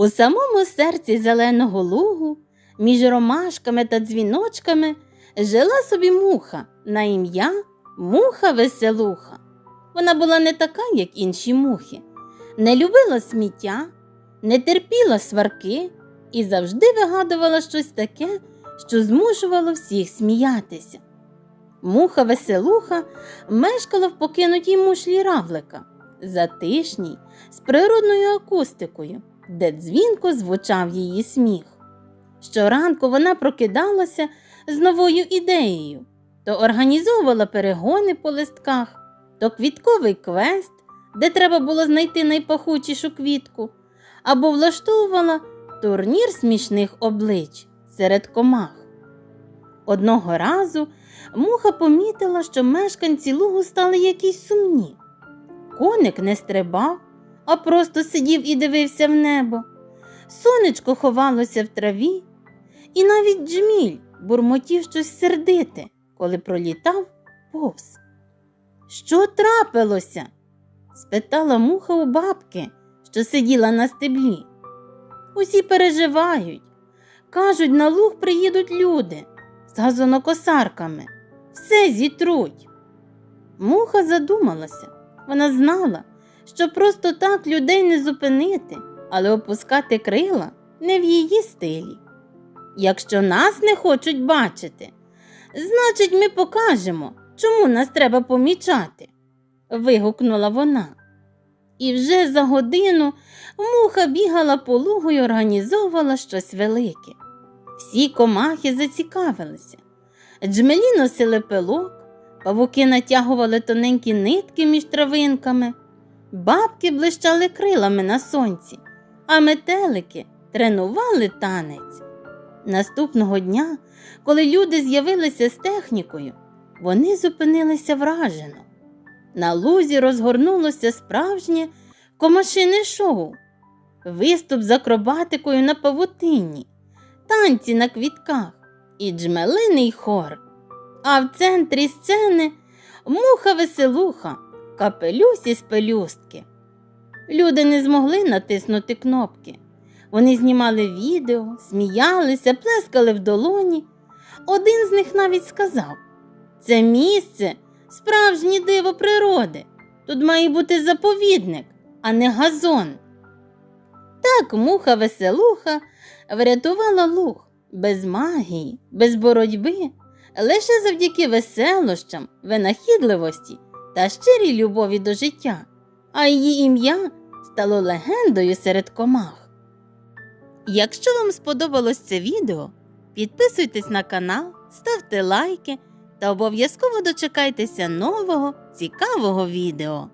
У самому серці зеленого лугу, між ромашками та дзвіночками, жила собі муха на ім'я Муха Веселуха. Вона була не така, як інші мухи, не любила сміття, не терпіла сварки і завжди вигадувала щось таке, що змушувало всіх сміятися. Муха Веселуха мешкала в покинутій мушлі равлика, затишній, з природною акустикою, де дзвінко звучав її сміх. Щоранку вона прокидалася з новою ідеєю, то організовувала перегони по листках, то квітковий квест, де треба було знайти найпахучішу квітку, або влаштовувала турнір смішних облич серед комах. Одного разу муха помітила, що мешканці лугу стали якісь сумні. Коник не стрибав, а просто сидів і дивився в небо. Сонечко ховалося в траві, і навіть джміль бурмотів щось сердите, коли пролітав повз. Що трапилося? спитала муха у бабки, що сиділа на стеблі. Усі переживають. Кажуть, на луг приїдуть люди з газонокосарками. Все зітруть. Муха задумалася. Вона знала, що просто так людей не зупинити, але опускати крила не в її стилі. Якщо нас не хочуть бачити, значить, ми покажемо, чому нас треба помічати. вигукнула вона. І вже за годину муха бігала по лугу і організовувала щось велике. Всі комахи зацікавилися. Джмелі носили пилок, павуки натягували тоненькі нитки між травинками, бабки блищали крилами на сонці, а метелики тренували танець. Наступного дня, коли люди з'явилися з технікою, вони зупинилися вражено. На лузі розгорнулося справжнє комашине шоу, виступ з акробатикою на павутинні, танці на квітках і джмелиний хор. А в центрі сцени муха веселуха, капелюсі з пелюстки. Люди не змогли натиснути кнопки. Вони знімали відео, сміялися, плескали в долоні. Один з них навіть сказав: це місце справжнє диво природи. Тут має бути заповідник, а не газон. Так муха веселуха врятувала луг без магії, без боротьби, лише завдяки веселощам, винахідливості та щирій любові до життя, а її ім'я стало легендою серед комах. Якщо вам сподобалось це відео, підписуйтесь на канал, ставте лайки та обов'язково дочекайтеся нового цікавого відео.